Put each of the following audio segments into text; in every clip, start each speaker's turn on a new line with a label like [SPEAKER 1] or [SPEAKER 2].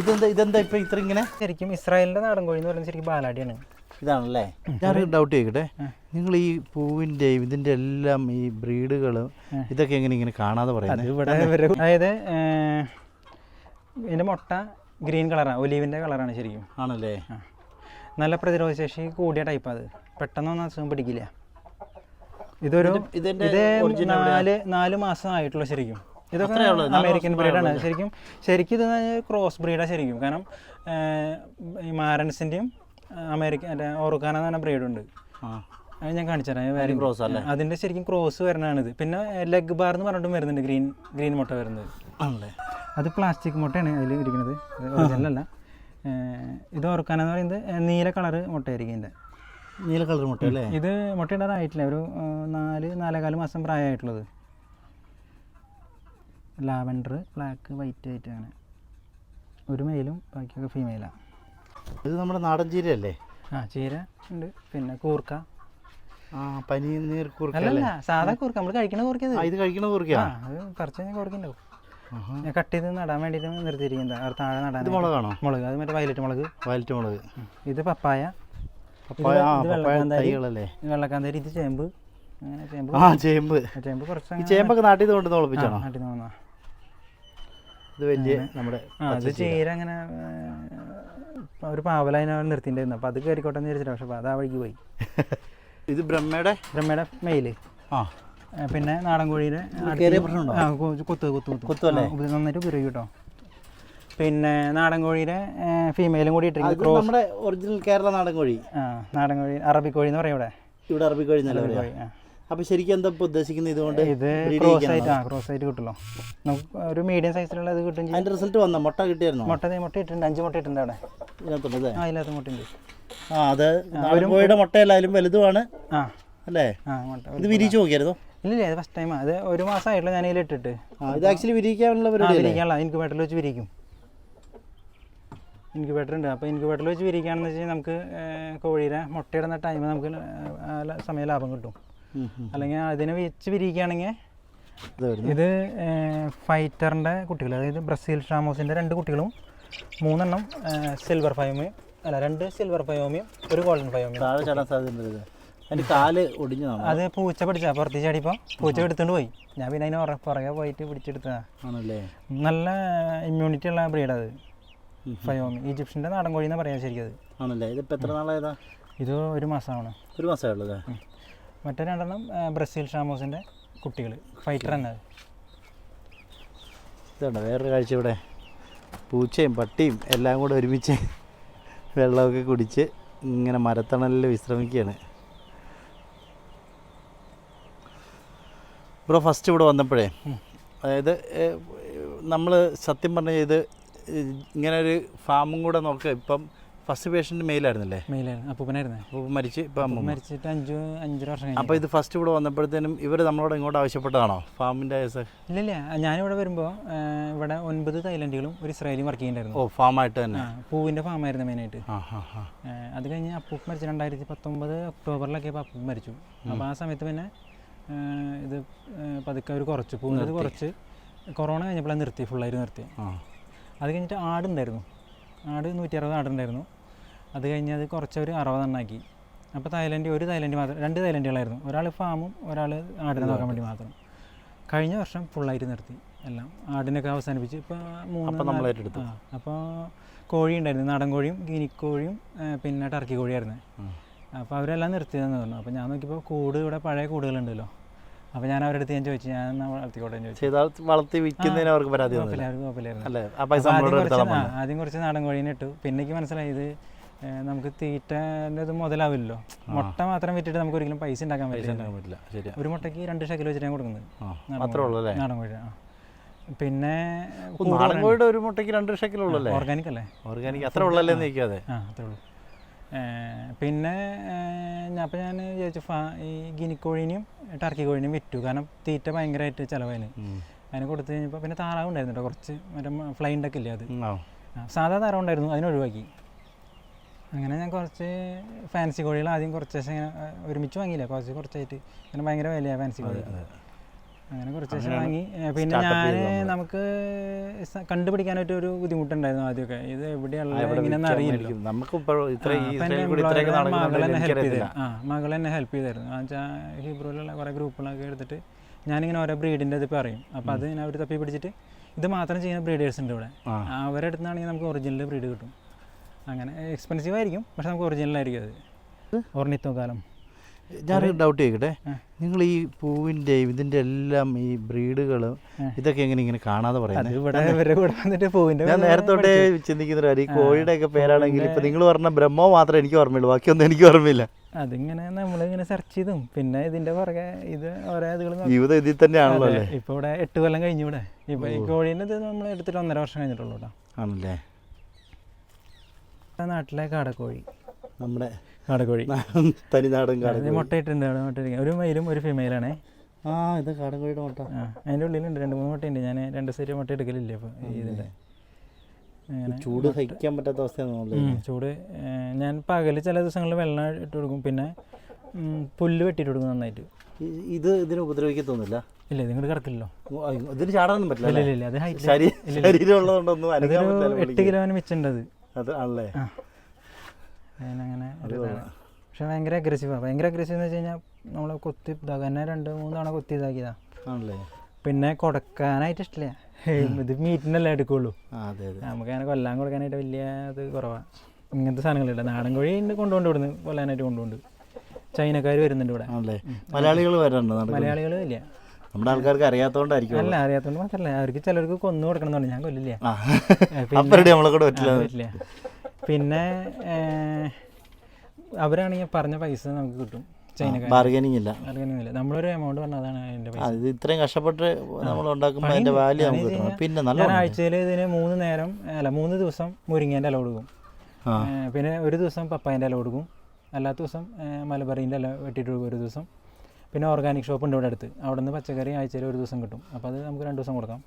[SPEAKER 1] ഇതെന്താ ഇതെന്താ ഇപ്പൊ ഇത്ര ഇങ്ങനെ?
[SPEAKER 2] ശരിക്കും ഇസ്രായേലിന്റെ നാടൻ കോഴി എന്ന് പറയുന്നത് ശരിക്കും ബാലാടിയാണ്.
[SPEAKER 1] ഇതാണല്ലേ? ഞാനൊരു ഡൗട്ട് ചോദിക്കട്ടെ? നിങ്ങൾ ഈ പൂവിന്റെ ഇതിന്റെ എല്ലാം ഈ ബ്രീഡുകളും ഇതൊക്കെ എങ്ങനെ ഇങ്ങനെ കാണാതെ പറയുന്നത്
[SPEAKER 2] അതായത് ഇതിന്റെ മുട്ട ഗ്രീൻ കളറാണ് ഒലീവിന്റെ കളറാണ് ശരിക്കും.
[SPEAKER 1] ആണല്ലേ?
[SPEAKER 2] നല്ല പ്രതിരോധശേഷി കൂടിയ ടൈപ്പ് അത്. പെട്ടെന്നൊന്നും അസുഖം പിടിക്കില്ല. ഇതൊരു
[SPEAKER 1] ഇതിന്റെ
[SPEAKER 2] ഇത് നാല് നാല് മാസം ആയിട്ടുള്ള ശരിക്കും. ഇതൊക്കെ അമേരിക്കൻ ബ്രീഡാണ് ശരിക്കും ശരിക്കും ഇത് ക്രോസ് ബ്രീഡാണ് ശരിക്കും. കാരണം ഈ മാരൻസിന്റെയും അമേരിക്കൻ ഓർക്കാന എന്ന് പറഞ്ഞ ബ്രീഡുണ്ട് അത് ഞാൻ കാണിച്ചുതരാം
[SPEAKER 1] ക്രോസ് അല്ലേ?
[SPEAKER 2] അതിന്റെ ശരിക്കും ക്രോസ് വരണാണിത്. പിന്നെ ലെഗ് ബാർ എന്ന് പറഞ്ഞിട്ടും വരുന്നുണ്ട് ഗ്രീൻ ഗ്രീൻ മുട്ട വരുന്നത്.
[SPEAKER 1] ആണല്ലേ?
[SPEAKER 2] അത് പ്ലാസ്റ്റിക് മുട്ടയാണ് അതിൽ ഇരിക്കുന്നത്. ഒറിജിനൽ അല്ല. ഇത് ഓർക്കാന എന്ന് പറയുന്നത് നീല കളർ മുട്ടയായിരിക്കും ഇതിന്റെ
[SPEAKER 1] നീല കളർ മുട്ട അല്ലേ?
[SPEAKER 2] ഇത് മുട്ടയിടാറായിട്ടില്ല ഒരു നാല് നാലേകാൽ മാസം പ്രായമായിട്ടുള്ളത്. ലാവൻഡർ ബ്ലാക്ക് വൈറ്റ് ആയിട്ട് അങ്ങനെ ഒരു മെയിലും ബാക്കിയൊക്കെ ഫീമെയിലാണ്
[SPEAKER 1] ഇത് നമ്മുടെ നാടൻ ചീരയല്ലേ?
[SPEAKER 2] ആ ചീര ഉണ്ട്. പിന്നെ കൂർക്ക.
[SPEAKER 1] ആ പനി നീർ കൂർക്ക
[SPEAKER 2] അല്ലല്ല സാധാ കൂർക്ക. നമ്മൾ കഴിക്കണ കൂർക്കത്
[SPEAKER 1] ഇത്. കഴിക്കണ
[SPEAKER 2] കൂർക്ക അത് കുറച്ച് കഴിഞ്ഞാൽ കൂർക്കുണ്ടാവും ഞാൻ കട്ട് ചെയ്ത് നടാൻ വേണ്ടിയിട്ട് നിർത്തിയിരിക്കുന്നത്. അവിടെ താഴെ നടാൻ
[SPEAKER 1] മുളകാണോ?
[SPEAKER 2] മുളക്. അത് മറ്റേ വയലറ്റ് മുളക്.
[SPEAKER 1] വയലറ്റ് മുളക്.
[SPEAKER 2] ഇത് പപ്പായ.
[SPEAKER 1] പപ്പായ. തൈകളല്ലേ?
[SPEAKER 2] വെള്ളക്കാന്തരി ഇത് ചേമ്പ്. അങ്ങനെ ചേമ്പ്.
[SPEAKER 1] ആ ചേമ്പ്.
[SPEAKER 2] ചേമ്പ് കുറച്ച്
[SPEAKER 1] ചേമ്പൊക്കെ നാട്ടിൽ നിന്ന് കൊണ്ട്
[SPEAKER 2] നാട്ടിൽ നിന്ന്.
[SPEAKER 1] ഇത് വലിയ നമ്മുടെ
[SPEAKER 2] അത് ചീര അങ്ങനെ ഒരു പാവലതിനെ നിർത്തിണ്ടായിരുന്നു അപ്പോൾ അത് കയറിക്കോട്ടെ എന്ന് വിചാരിച്ചിട്ട്. പക്ഷേ അത് ആ വഴിക്ക് പോയി.
[SPEAKER 1] ഇത് ബ്രഹ്മയുടെ?
[SPEAKER 2] ബ്രഹ്മയുടെ മെയിൽ
[SPEAKER 1] ആ.
[SPEAKER 2] പിന്നെ നാടൻ കോഴിയുടെ കൊത്ത് കൊത്ത് കുത്ത് കുത്ത്. കുത്ത്
[SPEAKER 1] കുത്തുമല്ലേ?
[SPEAKER 2] ആ, നന്നായിട്ട് ഉപയോഗിക്കും കേട്ടോ. പിന്നെ നാടൻ കോഴിയുടെ ഫീമെയിലും കൂടി ഇട്ടിട്ടുണ്ട്
[SPEAKER 1] നമ്മുടെ ഒറിജിനൽ കേരള നാടൻ കോഴി.
[SPEAKER 2] ആ നാടൻ കോഴി അറബിക്കോഴി കോഴി എന്ന് പറയും ഇവിടെ.
[SPEAKER 1] ഇവിടെ അറബിക്കോഴി നല്ല
[SPEAKER 2] കോഴി ആ.
[SPEAKER 1] അപ്പൊ ശരിക്കും എന്താ ഉദ്ദേശിക്കുന്നത് ഇതുകൊണ്ട്
[SPEAKER 2] ഇത് ക്രോസ് ആയിട്ട് ആ ക്രോസ് ആയിട്ട് കിട്ടുമല്ലോ നമുക്ക് ഒരു മീഡിയം സൈസിലുള്ള ഇത് കിട്ടും ചെയ്യും.
[SPEAKER 1] റിസൾട്ട് വന്ന മുട്ട കിട്ടിയായിരുന്നു?
[SPEAKER 2] മുട്ട മുട്ട ഇട്ടുണ്ട് അഞ്ച് മുട്ട ഇട്ടുണ്ട് അവിടെ.
[SPEAKER 1] ഇതിനകത്തുണ്ട്
[SPEAKER 2] ആ ഇതിനകത്ത് മുട്ടയുണ്ട്
[SPEAKER 1] ആ അത് കോഴിയുടെ മുട്ടയല്ലായാലും വലുതുമാണ്.
[SPEAKER 2] ആ.
[SPEAKER 1] അല്ലേ?
[SPEAKER 2] ആ മുട്ട
[SPEAKER 1] ഇത് വിരിച്ചു നോക്കിയായിരുന്നു?
[SPEAKER 2] ഇല്ല ഇത് ഫസ്റ്റ് ടൈമാണ് അത് ഒരു മാസമായിട്ടുള്ള ഞാൻ ഇതിൽ ഇട്ടിട്ട്.
[SPEAKER 1] ഇത് ആക്ച്വലി വിരിക്കാനുള്ള
[SPEAKER 2] വിരിക്കാനുള്ള എനിക്ക് ഇൻക്യുബേറ്ററിൽ വെച്ച് വിരിക്കും ഇൻക്യുബേറ്റർ ഉണ്ട്. അപ്പോൾ ഇൻക്യുബേറ്ററിൽ വെച്ച് വിരിക്കുകയാണെന്ന് വെച്ച് കഴിഞ്ഞാൽ നമുക്ക് കോഴിയുടെ മുട്ടയിടുന്ന ടൈം നമുക്ക് സമയം ലാഭം കിട്ടും. അല്ലെങ്കിൽ അതിനെ വെച്ച് വിരിക്കുകയാണെങ്കിൽ
[SPEAKER 1] ഇത്
[SPEAKER 2] ഫൈറ്ററിന്റെ കുട്ടികൾ അതായത് ബ്രസീൽ ഷാമോസിന്റെ രണ്ട് കുട്ടികളും മൂന്നെണ്ണം സിൽവർ ഫയോമിയും അല്ല രണ്ട് സിൽവർ ഫയോമിയും ഒരു ഗോൾഡൻ ഫയോമിയും
[SPEAKER 1] താഴെ ചാടാൻ കാൽ ഒടിഞ്ഞതാണ്
[SPEAKER 2] അത് പൂച്ച പിടിച്ച പുറത്ത് ചാടിയപ്പോൾ പൂച്ച എടുത്തുകൊണ്ട് പോയി. ഞാൻ പിന്നെ അതിന് പുറ- പുറകെ പോയിട്ട് പിടിച്ചെടുത്തതാണ്
[SPEAKER 1] ആണല്ലേ?
[SPEAKER 2] നല്ല ഇമ്മ്യൂണിറ്റി ഉള്ള ബ്രീഡ് അത്. ഫയോമി ഈജിപ്ഷ്യന്റെ നാടൻ കോഴി എന്ന് പറയാം ശരിക്കും അത്.
[SPEAKER 1] ആണല്ലേ? എത്ര നാളായതാ?
[SPEAKER 2] ഇത് ഒരു മാസമാണ്.
[SPEAKER 1] ഒരു മാസമേ ഉള്ളത്
[SPEAKER 2] മറ്റേ രണ്ടെണ്ണം ബ്രസീൽ ഷാമോസിന്റെ കുട്ടികൾ ഫൈറ്റർ തന്നെ.
[SPEAKER 1] ഇതുണ്ട് വേറൊരു കാഴ്ച ഇവിടെ. പൂച്ചയും പട്ടിയും എല്ലാം കൂടെ ഒരുമിച്ച് വെള്ളമൊക്കെ കുടിച്ച് ഇങ്ങനെ മരത്തണലിൽ വിശ്രമിക്കുകയാണ്. ബ്രോ ഫസ്റ്റ് ഇവിടെ വന്നപ്പോഴേ അതായത് നമ്മൾ സത്യം പറഞ്ഞ ഇത് ഇങ്ങനെ ഒരു ഫാമും കൂടെ നോക്കുക. ഇപ്പം ഫസ്റ്റ് പേഷ്യന്റ് മെയിലായിരുന്നല്ലേ
[SPEAKER 2] മെയിലായിരുന്നു അപ്പൂപ്പനായിരുന്നേ.
[SPEAKER 1] അപ്പോൾ മരിച്ച് ഇപ്പം അമ്മ
[SPEAKER 2] മരിച്ചിട്ട് അഞ്ചു അഞ്ചര വർഷം കഴിഞ്ഞു.
[SPEAKER 1] അപ്പോൾ ഇത് ഫസ്റ്റ് ഇവിടെ വന്നപ്പോഴത്തേനും ഇവർ നമ്മളോട് ഇങ്ങോട്ട് ആവശ്യപ്പെട്ടതാണോ? ഫാമിന്റെ
[SPEAKER 2] ഇല്ലില്ല. ഞാനിവിടെ വരുമ്പോൾ ഇവിടെ ഒൻപത് തൈലൻഡുകളും ഒരു ഇസ്രായേലിയും വർക്ക്
[SPEAKER 1] ഓ
[SPEAKER 2] ചെയ്യുന്നുണ്ടായിരുന്നു
[SPEAKER 1] ഫാമായിട്ട് തന്നെ.
[SPEAKER 2] ആ പൂവിന്റെ ഫാമായിരുന്നു മെയിനായിട്ട്
[SPEAKER 1] ആ ഹാ ഹാ.
[SPEAKER 2] അത് കഴിഞ്ഞ് അപ്പൂപ്പ് മരിച്ചു രണ്ടായിരത്തി പത്തൊമ്പത് ഒക്ടോബറിലൊക്കെ അപ്പൂപ്പ് മരിച്ചു. അപ്പോൾ ആ സമയത്ത് പിന്നെ ഇത് ആ, പതുക്കെ അവർ കുറച്ച്. പൂവിന്റെ കുറച്ച്. കൊറോണ കഴിഞ്ഞപ്പോഴാണ് നിർത്തി. ഫുള്ളായിട്ട് നിർത്തി.
[SPEAKER 1] ആ.
[SPEAKER 2] അത് കഴിഞ്ഞിട്ട് ആടുണ്ടായിരുന്നു. ആട് നൂറ്റി അറുപത് ആടുണ്ടായിരുന്നു അത് കഴിഞ്ഞ് അത് കുറച്ചവർ അറുപതെണ്ണാക്കി. അപ്പോൾ തായ്ലൻഡ് ഒരു തായ്ലൻഡ് മാത്രം രണ്ട് തായ്ലൻഡുകളായിരുന്നു. ഒരാൾ ഫാമും ഒരാൾ ആടിനെ നോക്കാൻ വേണ്ടി മാത്രം. കഴിഞ്ഞ വർഷം ഫുള്ളായിട്ട് നിർത്തി എല്ലാം. ആടിനൊക്കെ അവസാനിപ്പിച്ച് ഇപ്പോൾ മൂന്ന്
[SPEAKER 1] അപ്പോൾ
[SPEAKER 2] കോഴി ഉണ്ടായിരുന്നു. നാടൻ കോഴിയും ഗിനിക്കോഴിയും പിന്നെ ടർക്കി കോഴിയായിരുന്നു. അപ്പോൾ അവരെല്ലാം നിർത്തിയതെന്ന് പറഞ്ഞു. അപ്പോൾ ഞാൻ നോക്കിയപ്പോൾ കൂട് ഇവിടെ പഴയ കൂടുകളുണ്ടല്ലോ. അപ്പോൾ ഞാൻ അവരുടെ അടുത്ത് ഞാൻ ചോദിച്ചു ഞാൻ വളർത്തിക്കോട്ടെ ചോദിച്ചു.
[SPEAKER 1] ചെയ്താൽ വളർത്തി വിൽക്കുന്നതിന് അവർക്ക് പരാതി അല്ലേ? ആ പൈസ
[SPEAKER 2] ആദ്യം കുറച്ച് നാടൻ കോഴീനെ ഇട്ടു. പിന്നെ മനസ്സിലായത് മനസ്സിലായി ഇത് നമുക്ക് തീറ്റന്റെ ഇത് മുതലാവില്ലല്ലോ. മുട്ട മാത്രം വിറ്റിട്ട് നമുക്ക് ഒരിക്കലും പൈസ ഉണ്ടാക്കാൻ പറ്റില്ല. ഒരു മുട്ടയ്ക്ക് രണ്ട് ഷക്കിൽ വെച്ചിട്ട് ഞാൻ കൊടുക്കുന്നത്. നാടൻ കോഴി പിന്നെ
[SPEAKER 1] നാടൻ കോഴിയുടെ ഒരു മുട്ടയ്ക്ക് രണ്ട് ഷെക്കിലേ ഉള്ളൂ അല്ലേ?
[SPEAKER 2] ഓർഗാനിക് അല്ലേ?
[SPEAKER 1] ഓർഗാനിക്. അത്ര ഉള്ളല്ലേ നിൽക്കാതെ
[SPEAKER 2] ആ അത്രേ ഉള്ളൂ. പിന്നെ ഞാൻ അപ്പം ഞാൻ വിചാരിച്ചു ഫാ ഈ ഗിനിക്കോഴിനെയും ടർക്കി കോഴിനെയും വിറ്റു. കാരണം തീറ്റ ഭയങ്കരമായിട്ട് ചിലവായിന്. അതിന് കൊടുത്തു കഴിഞ്ഞപ്പോൾ പിന്നെ താറാവ് ഉണ്ടായിരുന്നു കേട്ടോ കുറച്ച് മറ്റേ ഫ്ലൈന്റൊക്കെ ഇല്ലേ അത്. സാധാ താറാവ് ഉണ്ടായിരുന്നു അതിനൊഴിവാക്കി അങ്ങനെ ഞാൻ കുറച്ച് ഫാൻസി കോഴികൾ ആദ്യം കുറച്ച് ഇങ്ങനെ ഒരുമിച്ച് വാങ്ങിയില്ല. കുറച്ച് കുറച്ചായിട്ട്. അങ്ങനെ ഭയങ്കര വിലയാണ് ഫാൻസി കോഴി അങ്ങനെ കുറച്ച് ശേഷം വാങ്ങി. പിന്നെ ഞാൻ നമുക്ക് കണ്ടുപിടിക്കാൻ കണ്ടുപിടിക്കാനായിട്ട് ഒരു ബുദ്ധിമുട്ടുണ്ടായിരുന്നു ആദ്യമൊക്കെ. ഇത് എവിടെയുള്ള അറിയില്ല. employer മകൾ എന്നെ ഹെൽപ്പ്
[SPEAKER 1] എനിക്കറിയത്തില്ല.
[SPEAKER 2] ചെയ്തായിരുന്നു. ആ മകൾ എന്നെ ഹെൽപ്പ് ചെയ്തായിരുന്നു. എന്ന് വെച്ചാൽ ഹിബ്രുവിലുള്ള കുറേ ഗ്രൂപ്പുകളൊക്കെ എടുത്തിട്ട് ഞാനിങ്ങനെ ഓരോ ബ്രീഡിന്റെ ഇത് പറയും. അപ്പോൾ അത് ഞാൻ അവർ തപ്പി പിടിച്ചിട്ട് ഇത് മാത്രം ചെയ്യുന്ന ബ്രീഡേഴ്സ് ഉണ്ട് ഇവിടെ. അവരെ അടുത്താണെങ്കിൽ നമുക്ക് ഒറിജിനൽ ബ്രീഡ് കിട്ടും. അങ്ങനെ എക്സ്പെൻസീവ് ആയിരിക്കും പക്ഷെ നമുക്ക് ഒറിജിനൽ ആയിരിക്കും അത്. ഓർണിത്തോക്കാലം
[SPEAKER 1] ഞാനൊരു ഡൗട്ട് ചോദിക്കട്ടെ?
[SPEAKER 2] ആ.
[SPEAKER 1] നിങ്ങൾ ഈ പൂവിന്റെ ഇതിന്റെ എല്ലാം ഈ ബ്രീഡുകൾ ഇതൊക്കെ എങ്ങനെ ഇങ്ങനെ കാണാതെ പറയുന്നത് ഞാൻ നേരത്തോട്ടേ ചിന്തിക്കുന്ന കാര്യം ഈ കോഴിയുടെ ഒക്കെ പേരാണെങ്കിൽ ഇപ്പൊ നിങ്ങൾ പറഞ്ഞ ബ്രഹ്മോ മാത്രമേ എനിക്ക് ഓർമ്മയുള്ളൂ ബാക്കിയൊന്നും എനിക്ക് ഓർമ്മയില്ല.
[SPEAKER 2] അതിങ്ങനെ നമ്മളിങ്ങനെ സെർച്ച് ചെയ്തും. പിന്നെ ഇതിന്റെ പുറകെ ഇത് ഓരോ
[SPEAKER 1] ജീവിതം ഇതിൽ തന്നെയാണല്ലോ അല്ലേ?
[SPEAKER 2] ഇപ്പോൾ ഇവിടെ എട്ട് കൊല്ലം കഴിഞ്ഞു ഇവിടെ. ഇപ്പോൾ ഈ കോഴീന്റെ ഇത് നമ്മൾ എടുത്തിട്ട് ഒന്നര വർഷം കഴിഞ്ഞിട്ടുള്ളൂ കേട്ടോ.
[SPEAKER 1] ആണല്ലേ?
[SPEAKER 2] നാട്ടിലെ കാടക്കോഴി.
[SPEAKER 1] നമ്മുടെ
[SPEAKER 2] കാടക്കോഴി
[SPEAKER 1] തനിനാടൻ കാട്
[SPEAKER 2] ഇത് മുട്ടയിട്ടുണ്ട് അവിടെ മുട്ടയിരിക്കുക ഒരു മെയിലും ഒരു ഫീമെയിലാണേ
[SPEAKER 1] ആ ഇത് കാടൻകോഴിയുടെ മുട്ട.
[SPEAKER 2] അതിന്റെ ഉള്ളിലുണ്ട് രണ്ട് മൂന്ന് മുട്ടയുണ്ട്. ഞാൻ രണ്ട് സൈഡ് മുട്ട എടുക്കലില്ല അപ്പോൾ ഇതിന്റെ
[SPEAKER 1] ചൂട് സഹിക്കാൻ പറ്റാത്ത അവസ്ഥയാണ്
[SPEAKER 2] ഉം, ചൂട് ഞാൻ പകൽ ചില ദിവസങ്ങളിൽ വെള്ളം ഇട്ട് കൊടുക്കും. പിന്നെ പുല്ല് വെട്ടിട്ട് കൊടുക്കും നന്നായിട്ട്.
[SPEAKER 1] ഇത് ഇതിനെ ഉപദ്രവിക്കത്തൊന്നുമില്ല
[SPEAKER 2] ഇല്ല ഇത് ഇങ്ങോട്ട് കിടക്കില്ലല്ലോ
[SPEAKER 1] ഇതിന് ചാടാനൊന്നും പറ്റില്ല
[SPEAKER 2] ഇല്ല ഇല്ല അത് ഹൈറ്റ്
[SPEAKER 1] ശരീ- ശരീരം ഉള്ളതുകൊണ്ടൊന്നും അനങ്ങാൻ
[SPEAKER 2] ഒരു
[SPEAKER 1] പറ്റില്ല
[SPEAKER 2] എട്ട് കിലോന് മിച്ചത് അത്.
[SPEAKER 1] അത് ആണല്ലേ?
[SPEAKER 2] ആ. അതിനങ്ങനെ പക്ഷെ ഭയങ്കര ആണ് ഭയങ്കര അഗ്രസീവ് എന്ന് വെച്ച് കഴിഞ്ഞാൽ നമ്മൾ കൊത്തി ഇതാക്കുക എന്നെ രണ്ട് മൂന്ന് തവണ കൊത്തി ഇതാക്കിയതാ.
[SPEAKER 1] ആണല്ലേ?
[SPEAKER 2] പിന്നെ കൊടുക്കാനായിട്ട് ഇഷ്ടമില്ല ഇത് മീറ്റിനല്ലേ എടുക്കുള്ളൂ. നമുക്ക് അങ്ങനെ കൊല്ലാൻ കൊടുക്കാനായിട്ട് വലിയ ഇത് കുറവാണ് ഇങ്ങനത്തെ സാധനങ്ങളില്ല. നാടൻ കോഴി ഉണ്ട് കൊണ്ടുകൊണ്ട് ഇവിടുന്ന് കൊല്ലാനായിട്ട് കൊണ്ടുകൊണ്ട് ചൈനക്കാർ വരുന്നുണ്ട് ഇവിടെ.
[SPEAKER 1] മലയാളികൾ വരാറുണ്ട്
[SPEAKER 2] മലയാളികൾ ഇല്ല.
[SPEAKER 1] നമ്മുടെ ആൾക്കാർക്ക് അറിയാത്തോണ്ടായിരിക്കും
[SPEAKER 2] അല്ല അറിയാത്തതുകൊണ്ട് മാത്രമല്ല അവർക്ക് ചിലർക്ക് കൊന്നു കൊടുക്കണം ഞാൻ കൊല്ലില്ല.
[SPEAKER 1] നമ്മളെ പറ്റില്ല.
[SPEAKER 2] പിന്നെ അവരാണെങ്കിൽ പറഞ്ഞ പൈസ നമുക്ക് കിട്ടും
[SPEAKER 1] ബാർഗനിങ് ഇല്ല.
[SPEAKER 2] അറിയാനില്ല നമ്മളൊരു എമൗണ്ട് പറഞ്ഞ അതാണ് അതിന്റെ പൈസ.
[SPEAKER 1] അത് ഇത്രയും കഷ്ടപ്പെട്ട് നമ്മൾ ഉണ്ടാക്കുമ്പോൾ അതിന്റെ വാല്യൂ നമുക്ക് കിട്ടണം. പിന്നെ നല്ല
[SPEAKER 2] ആഴ്ചയിൽ ഇതിന് മൂന്ന് നേരം അല്ല മൂന്ന് ദിവസം മുരിങ്ങേന്റെ ഇല കൊടുക്കും. പിന്നെ ഒരു ദിവസം പപ്പായന്റെ ഇല കൊടുക്കും. അല്ലാത്ത ദിവസം അല ഇല വെട്ടിയിട്ട് കൊടുക്കും ഒരു ദിവസം. പിന്നെ ഓർഗാനിക് ഷോപ്പ് ഉണ്ട് ഇവിടെ അടുത്ത്. അവിടെ നിന്ന് പച്ചക്കറി ആഴ്ചയിൽ ഒരു ദിവസം കിട്ടും. അപ്പോൾ അത് നമുക്ക് രണ്ട് ദിവസം കൊടുക്കാം.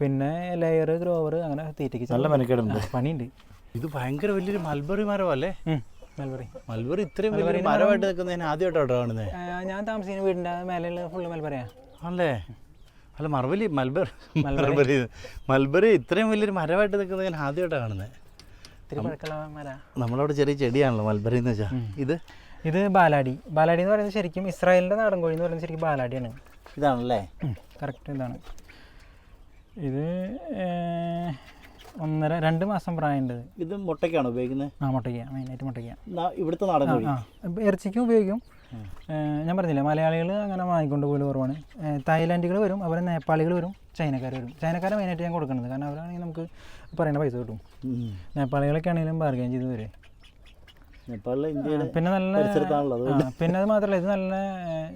[SPEAKER 2] പിന്നെ ലെയർ ഗ്രോവർ അങ്ങനെ തീറ്റയ്ക്ക്
[SPEAKER 1] നല്ല മെനക്കേടുണ്ട്.
[SPEAKER 2] പണിയുണ്ട്.
[SPEAKER 1] ഇത് ഭയങ്കര വലിയൊരു മൽബറി
[SPEAKER 2] മരവല്ലേ മൽബറി.
[SPEAKER 1] മൽബറി ഇത്രയും വലിയ മരമായിട്ട് നിൽക്കുന്നതിന് ആദ്യമായിട്ടാണ് കാണുന്നത്
[SPEAKER 2] ഞാൻ താമസിക്കുന്ന വീടിന്റെ മേലെയുള്ള ഫുള്ള് മൽബറിയാണ്
[SPEAKER 1] അല്ലേ അല്ല മറവലി മൽബറി മൽബറി. മൽബറി. ഇത്രയും വലിയൊരു മരമായിട്ട് നിൽക്കുന്നത് ഞാൻ ആദ്യമായിട്ടാണ് കാണുന്നത്
[SPEAKER 2] മര.
[SPEAKER 1] നമ്മളവിടെ ചെറിയ ചെടിയാണല്ലോ മൽബറി എന്ന് വെച്ചാൽ ഇത്?
[SPEAKER 2] ഇത് ബാലാടി. ബാലാടി എന്ന് പറയുന്നത് ശരിക്കും ഇസ്രായേലിന്റെ നാടൻ കോഴി എന്ന് പറയുന്നത് ശരിക്കും ബാലാടിയാണ്.
[SPEAKER 1] ഇതാണല്ലേ?
[SPEAKER 2] കറക്റ്റ് ഇതാണ്. ഇത് ഒന്നര രണ്ട് മാസം പ്രായമുണ്ട് ഇത്.
[SPEAKER 1] മുട്ടയ്ക്കാണ് മുട്ടയ്ക്കാണോ ഉപയോഗിക്കുന്നത്?
[SPEAKER 2] ആ മുട്ടയ്ക്ക മെയിനായിട്ട്
[SPEAKER 1] മുട്ടയ്ക്കാണ് ഇവിടുത്തെ നാടൻ കോഴി.
[SPEAKER 2] ഇറച്ചിക്കും ഉപയോഗിക്കും. ഞാൻ പറഞ്ഞില്ലേ മലയാളികൾ അങ്ങനെ വാങ്ങിക്കൊണ്ട് പോലും കുറവാണ്. തായ്ലാൻഡുകൾ വരും അവരെ നേപ്പാളികൾ വരും ചൈനക്കാർ വരും. ചൈനക്കാരെ മെയിനായിട്ട് ഞാൻ കൊടുക്കുന്നത്. കാരണം അവരാണെങ്കിൽ നമുക്ക് പറയുന്ന പൈസ കിട്ടും. നേപ്പാളികളൊക്കെ ആണെങ്കിലും ബാർഗൈൻ ചെയ്ത് വരും പിന്നെ നല്ല പിന്നെ അത് മാത്രമല്ല ഇത് നല്ല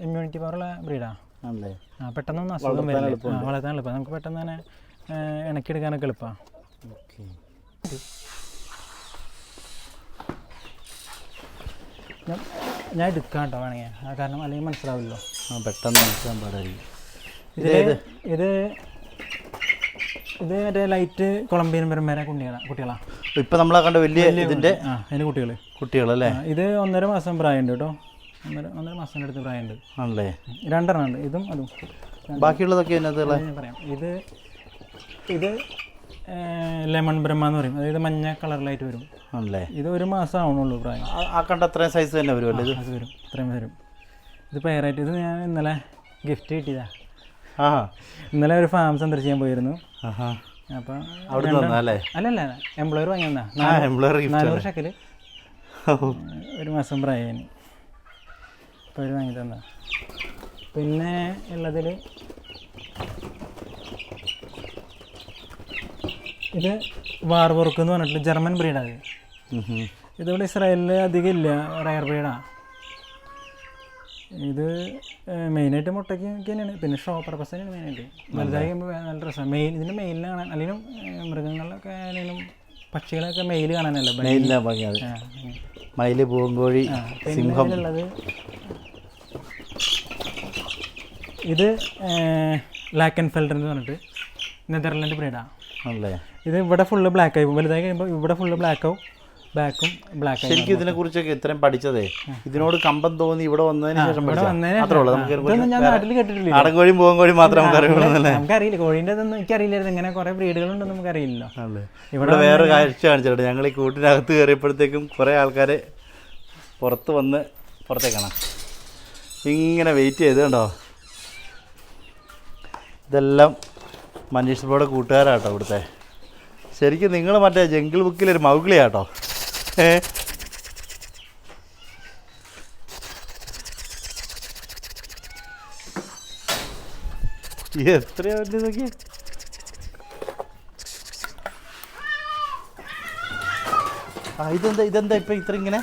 [SPEAKER 2] ഇമ്മ്യൂണിറ്റി പവറുള്ള ബ്രീഡാണ് പെട്ടെന്നൊന്നും അസുഖം വരില്ല. വളർത്താൻ എളുപ്പം നമുക്ക് പെട്ടെന്ന് തന്നെ ഇണക്കിയെടുക്കാനൊക്കെ എളുപ്പമാണ്
[SPEAKER 1] ഓക്കെ.
[SPEAKER 2] ഞാൻ ഞാൻ എടുക്കാം കേട്ടോ വേണമെങ്കിൽ. ആ കാരണം അല്ലെങ്കിൽ മനസ്സിലാവില്ലോ.
[SPEAKER 1] ആ പെട്ടെന്ന് മനസ്സിലാൻ പാടായിരിക്കും.
[SPEAKER 2] ഇത് ഇത് ഇത് മറ്റേ ലൈറ്റ് കൊളംബിയൻ പരമ്പര കുട്ടികളാണ് കുട്ടികളാണ്
[SPEAKER 1] ഇപ്പം നമ്മളെ കണ്ട വലിയ ഇതിന്റെ
[SPEAKER 2] ആ അതിന്റെ കുട്ടികൾ
[SPEAKER 1] കുട്ടികളല്ലേ?
[SPEAKER 2] ഇത് ഒന്നര മാസം പ്രായമുണ്ട് കേട്ടോ. ഒന്നര ഒന്നര മാസത്തിന്റെ അടുത്ത് പ്രായമുണ്ട്.
[SPEAKER 1] ആണല്ലേ?
[SPEAKER 2] രണ്ടെണ്ണം ഉണ്ട്. ഇതും അതും.
[SPEAKER 1] ബാക്കിയുള്ളതൊക്കെ
[SPEAKER 2] ഞാൻ പറയാം. ഇത് ഇത് ലെമൺ ബ്രഹ്മ എന്ന് പറയും. അതായത് മഞ്ഞ കളറിലായിട്ട് വരും.
[SPEAKER 1] ആണല്ലേ?
[SPEAKER 2] ഇത് ഒരു മാസം ആവണുള്ളൂ പ്രായം.
[SPEAKER 1] ആ- കണ്ട അത്രയും സൈസ് തന്നെ വരുമല്ലേ ഇത്?
[SPEAKER 2] അത് വരും. ഇത്രയും വരും. ഇത് പേരായിട്ട് ഇത് ഞാൻ ഇന്നലെ ഗിഫ്റ്റ് കിട്ടിയതാ.
[SPEAKER 1] ആ
[SPEAKER 2] ഇന്നലെ ഒരു ഫാം സന്ദർശിക്കാൻ പോയിരുന്നു.
[SPEAKER 1] ആഹാ.
[SPEAKER 2] അപ്പം
[SPEAKER 1] അവിടെ നിന്ന് അല്ലേ
[SPEAKER 2] അല്ലല്ല എംപ്ലോയർ
[SPEAKER 1] ഗിഫ്റ്റ്
[SPEAKER 2] നാനൂറ് ഷക്കൽ ഒരു മാസം പ്രായം ഇപ്പോൾ അവർ വാങ്ങി തന്നാ പിന്നെ ഉള്ളതിൽ ഇത് വാർവർക്ക് എന്ന് പറഞ്ഞിട്ട് ജർമ്മൻ ബ്രീഡാണ് ഇതിവിടെ ഇസ്രായേലിൽ അധികം ഇല്ല റയർ ബ്രീഡാണ് ഇത് മെയിനായിട്ട് മുട്ടയ്ക്ക് തന്നെയാണ്. പിന്നെ ഷോ പർപ്പസ് തന്നെയാണ് മെയിനായിട്ട് വലുതായി കഴിയുമ്പോൾ നല്ല രസമാണ് മെയിൽ ഇതിന്റെ മെയിലിനെ കാണാൻ അല്ലെങ്കിലും മൃഗങ്ങളിലൊക്കെ ആണെങ്കിലും പക്ഷികളൊക്കെ മെയിൽ കാണാനല്ല ഭംഗി.
[SPEAKER 1] മെയിലിനാ ഭംഗി അത്.
[SPEAKER 2] ആ,
[SPEAKER 1] മയിൽ പൂങ്കോഴി സിംഹം.
[SPEAKER 2] ഉള്ളത് ഇത് ലാക്കൻഫെൽഡർ ഫെൽഡർ എന്ന് പറഞ്ഞിട്ട് നെതർലാൻഡ് ബ്രീഡാണ്
[SPEAKER 1] ആണല്ലേ
[SPEAKER 2] ഇത് ഇവിടെ ഫുള്ള് ബ്ലാക്ക് ആയി. വലുതായി കഴിയുമ്പോൾ ഇവിടെ ഫുള്ള് ബ്ലാക്ക് ആവും. ബാക്കും ബ്ലാക്ക്
[SPEAKER 1] ശരിക്കും ഇതിനെ കുറിച്ചൊക്കെ ഇത്രയും പഠിച്ചതേ ഇതിനോട് കമ്പം തോന്നി ഇവിടെ വന്നതിന് ശേഷം
[SPEAKER 2] ഇവിടെ
[SPEAKER 1] പഠിച്ചതാ.
[SPEAKER 2] വന്നതിന്
[SPEAKER 1] ഉള്ളൂ. നമുക്ക്
[SPEAKER 2] ഞാൻ നാട്ടിൽ കേട്ടിട്ടില്ല.
[SPEAKER 1] നാടൻ കോഴിയും പൂവൻ കോഴിയും മാത്രമേ നമുക്ക്
[SPEAKER 2] നമുക്കറിയില്ല. കോഴിന്റെ ഇതൊന്നും എനിക്കറിയില്ലായിരുന്നു. ഇങ്ങനെ കുറെ ബ്രീഡുകളുണ്ടെന്ന് നമുക്കറിയില്ലല്ലോ.
[SPEAKER 1] ഇവിടെ വേറെ കാഴ്ച കാണിച്ചിട്ടുണ്ട്. ഞങ്ങൾ ഈ കൂട്ടിനകത്ത് കയറിയപ്പോഴത്തേക്കും കുറെ ആൾക്കാർ പുറത്ത് വന്ന് പുറത്തേക്കാണ്. കാണാം ഇങ്ങനെ വെയിറ്റ് ചെയ്ത് കണ്ടോ? ഇതെല്ലാം മനീഷ് കൂട്ടുകാരാട്ടോ ഇവിടുത്തെ. ശരിക്കും നിങ്ങൾ മറ്റേ ജംഗിൾ ബുക്കിലൊരു മൗഗ്ലിയാട്ടോ. ഏ? എത്രയാ വേണ്ടി ആ ഇതെന്താ ഇതെന്താ ഇപ്പം ഇത്ര ഇങ്ങനെ?